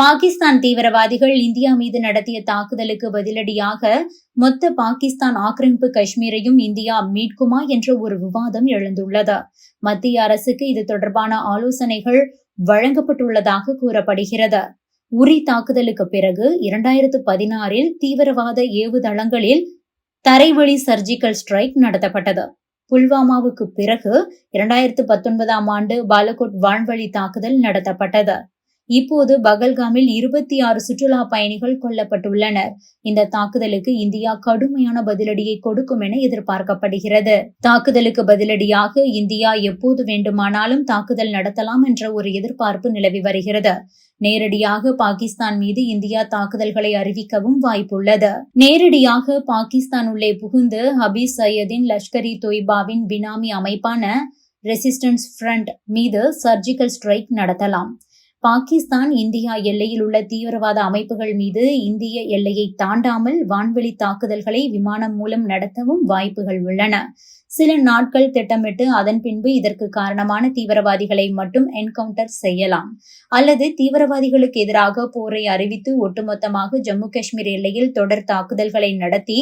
பாகிஸ்தான் தீவிரவாதிகள் இந்தியா மீது நடத்திய தாக்குதலுக்கு பதிலடியாக மொத்த பாகிஸ்தான் ஆக்கிரமிப்பு காஷ்மீரையும் இந்தியா மீட்குமா என்ற ஒரு விவாதம் எழுந்துள்ளது. மத்திய அரசுக்கு இது தொடர்பான ஆலோசனைகள் வழங்கப்பட்டுள்ளதாக கூறப்படுகிறது. உரி தாக்குதலுக்கு பிறகு இரண்டாயிரத்து பதினாறில் தீவிரவாத ஏவுதளங்களில் தரைவழி சர்ஜிக்கல் ஸ்ட்ரைக் நடத்தப்பட்டது. புல்வாமாவுக்கு பிறகு இரண்டாயிரத்து பத்தொன்பதாம் ஆண்டு பாலகோட் வான்வழி தாக்குதல் நடத்தப்பட்டது. இப்போது பகல்காமில் இருபத்தி ஆறு சுற்றுலா பயணிகள் கொல்லப்பட்டுள்ளனர். இந்த தாக்குதலுக்கு இந்தியா கடுமையான பதிலடியை கொடுக்கும் என எதிர்பார்க்கப்படுகிறது. தாக்குதலுக்கு பதிலடியாக இந்தியா எப்போது வேண்டுமானாலும் தாக்குதல் நடத்தலாம் என்ற ஒரு எதிர்பார்ப்பு நிலவி வருகிறது. நேரடியாக பாகிஸ்தான் மீது இந்தியா தாக்குதல்களை அறிவிக்கவும் வாய்ப்புள்ளது. நேரடியாக பாகிஸ்தான் உள்ளே புகுந்து ஹபீஸ் சையதின் லஷ்கர் இ தொய்பாவின் பினாமி அமைப்பான ரெசிஸ்டன்ஸ் ஃப்ரண்ட் மீது சர்ஜிக்கல் ஸ்ட்ரைக் நடத்தலாம். பாகிஸ்தான் இந்தியா எல்லையில் உள்ள தீவிரவாத அமைப்புகள் மீது இந்திய எல்லையை தாண்டாமல் வான்வெளி தாக்குதல்களை விமானம் மூலம் நடத்தவும் வாய்ப்புகள் உள்ளன. சில நாட்கள் திட்டமிட்டு அதன் பின்பு இதற்கு காரணமான தீவிரவாதிகளை மட்டும் என்கவுண்டர் செய்யலாம். அல்லது தீவிரவாதிகளுக்கு எதிராக போரை அறிவித்து ஒட்டுமொத்தமாக ஜம்மு காஷ்மீர் எல்லையில் தொடர் தாக்குதல்களை நடத்தி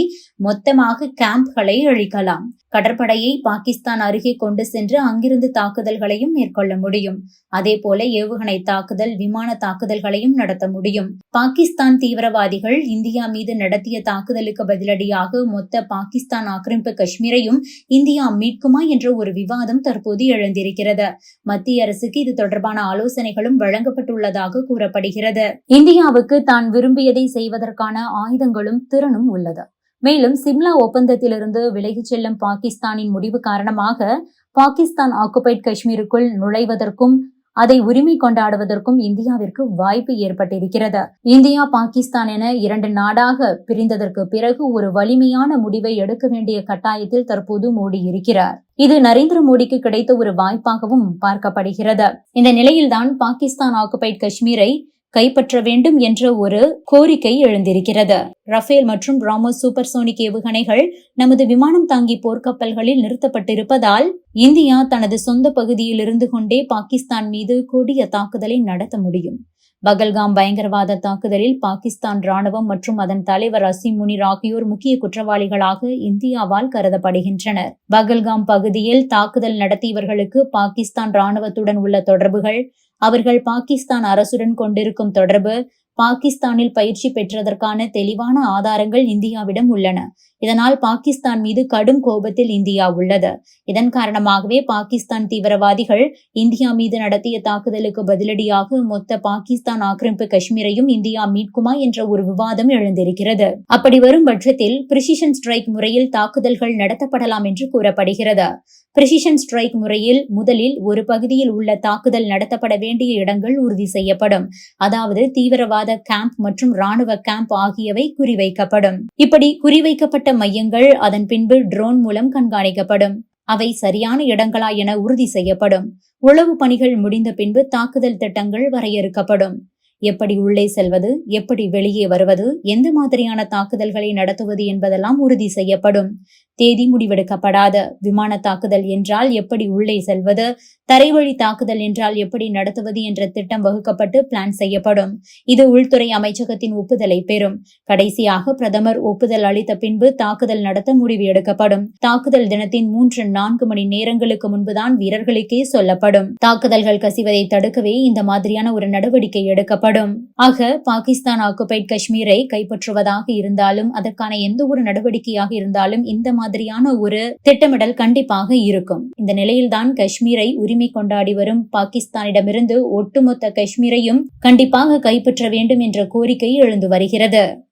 மொத்தமாக கேம்ப்களை அழிக்கலாம். கடற்படையை பாகிஸ்தான் அருகே கொண்டு சென்று அங்கிருந்து தாக்குதல்களையும் மேற்கொள்ள முடியும். அதே போல ஏவுகணை தாக்குதல் விமான தாக்குதல்களையும் நடத்த முடியும். பாகிஸ்தான் தீவிரவாதிகள் இந்தியா மீது நடத்திய தாக்குதலுக்கு பதிலடியாக மொத்த பாகிஸ்தான் ஆக்கிரமிப்பு காஷ்மீரையும் இந்தியா மீட்குமா என்ற ஒரு விவாதம் தற்போது எழுந்திருக்கிறது. மத்திய அரசுக்கு இது தொடர்பான ஆலோசனைகளும் வழங்கப்பட்டுள்ளதாக கூறப்படுகிறது. இந்தியாவுக்கு தான் விரும்பியதை செய்வதற்கான ஆயுதங்களும் திறனும் உள்ளது. மேலும் சிம்லா ஒப்பந்தத்திலிருந்து விலகிச் செல்லும் பாகிஸ்தானின் முடிவு காரணமாக பாகிஸ்தான் ஆக்குபைட் காஷ்மீருக்குள் நுழைவதற்கும் அதை உரிமை கொண்டாடுவதற்கும் இந்தியாவிற்கு வாய்ப்பு ஏற்பட்டிருக்கிறது. இந்தியா பாகிஸ்தான் என இரண்டு நாடாக பிரிந்ததற்கு பிறகு ஒரு வலிமையான முடிவை எடுக்க வேண்டிய கட்டாயத்தில் தற்போது மோடி இருக்கிறார். இது நரேந்திர மோடிக்கு கிடைத்த ஒரு வாய்ப்பாகவும் பார்க்கப்படுகிறது. இந்த நிலையில்தான் பாகிஸ்தான் ஆக்குபைட் காஷ்மீரை கைப்பற்ற வேண்டும் என்ற ஒரு கோரிக்கை எழுந்திருக்கிறது. ரஃபேல் மற்றும் சூப்பர் சோனிக் ஏவுகணைகள் நமது விமானம் தாங்கி போர்க்கப்பல்களில் நிறுத்தப்பட்டிருப்பதால் இந்தியா தனது சொந்த பகுதியில் இருந்து கொண்டே பாகிஸ்தான் மீது கொடிய தாக்குதலை நடத்த முடியும். பகல்காம் பயங்கரவாத தாக்குதலில் பாகிஸ்தான் ராணுவம் மற்றும் அதன் தலைவர் அசிம் முனிர் ஆகியோர் முக்கிய குற்றவாளிகளாக இந்தியாவால் கருதப்படுகின்றனர். பகல்காம் பகுதியில் தாக்குதல் நடத்தியவர்களுக்கு பாகிஸ்தான் ராணுவத்துடன் உள்ள தொடர்புகள் அவர்கள் பாகிஸ்தான் அரசுடன் கொண்டிருக்கும் தொடர்பு பாகிஸ்தானில் பயிற்சி பெற்றதற்கான தெளிவான ஆதாரங்கள் இந்தியாவிடம் உள்ளன. இதனால் பாகிஸ்தான் மீது கடும் கோபத்தில் இந்தியா உள்ளது. இதன் காரணமாகவே பாகிஸ்தான் தீவிரவாதிகள் இந்தியா மீது நடத்திய தாக்குதலுக்கு பதிலடியாக மொத்த பாகிஸ்தான் ஆக்கிரமிப்பு காஷ்மீரையும் இந்தியா மீட்குமா என்ற ஒரு விவாதம் எழுந்திருக்கிறது. அப்படி வரும் பட்சத்தில் பிரிசிஷன் ஸ்ட்ரைக் முறையில் தாக்குதல்கள் நடத்தப்படலாம் என்று கூறப்படுகிறது. பிரிசிஷன் ஸ்ட்ரைக் முறையில் முதலில் ஒரு பகுதியில் உள்ள தாக்குதல் நடத்தப்பட வேண்டிய இடங்கள் உறுதி செய்யப்படும். அதாவது தீவிரவாத கேம்ப் மற்றும் ராணுவ கேம்ப் ஆகியவை குறிவைக்கப்படும். இப்படி குறிவைக்கப்பட்ட மையங்கள் அதன் பின்பு ட்ரோன் மூலம் கண்காணிக்கப்படும். அவை சரியான இடங்களா என உறுதி செய்யப்படும். உளவு பணிகள் முடிந்த பின்பு தாக்குதல் திட்டங்கள் வரையறுக்கப்படும். எப்படி உள்ளே செல்வது எப்படி வெளியே வருவது எந்த மாதிரியான தாக்குதல்களை நடத்துவது என்பதெல்லாம் உறுதி செய்யப்படும். தேதி முடிவெடுக்கப்படாத விமான தாக்குதல் என்றால் எப்படி உள்ளே செல்வது தரைவழி தாக்குதல் என்றால் எப்படி நடத்துவது என்ற திட்டம் வகுக்கப்பட்டு பிளான் செய்யப்படும். இது உள்துறை அமைச்சகத்தின் ஒப்புதலை பெறும். கடைசியாக பிரதமர் ஒப்புதல் அளித்த பின்பு தாக்குதல் நடத்த முடிவு எடுக்கப்படும். தாக்குதல் தினத்தின் மூன்று நான்கு மணி நேரங்களுக்கு முன்புதான் வீரர்களுக்கே சொல்லப்படும். தாக்குதல்கள் கசிவதை தடுக்கவே இந்த மாதிரியான ஒரு நடவடிக்கை எடுக்கப்படும். ஆக பாகிஸ்தான் ஆக்குபைட் காஷ்மீரை கைப்பற்றுவதாக இருந்தாலும் அதற்கான எந்த ஒரு நடவடிக்கையாக இருந்தாலும் இந்த மாதிரியான ஒரு திட்டமிடல் கண்டிப்பாக இருக்கும். இந்த நிலையில்தான் காஷ்மீரை உரிமை கொண்டாடி வரும் பாகிஸ்தானிடமிருந்து ஒட்டுமொத்த காஷ்மீரையும் கண்டிப்பாக கைப்பற்ற வேண்டும் என்ற கோரிக்கை எழுந்து வருகிறது.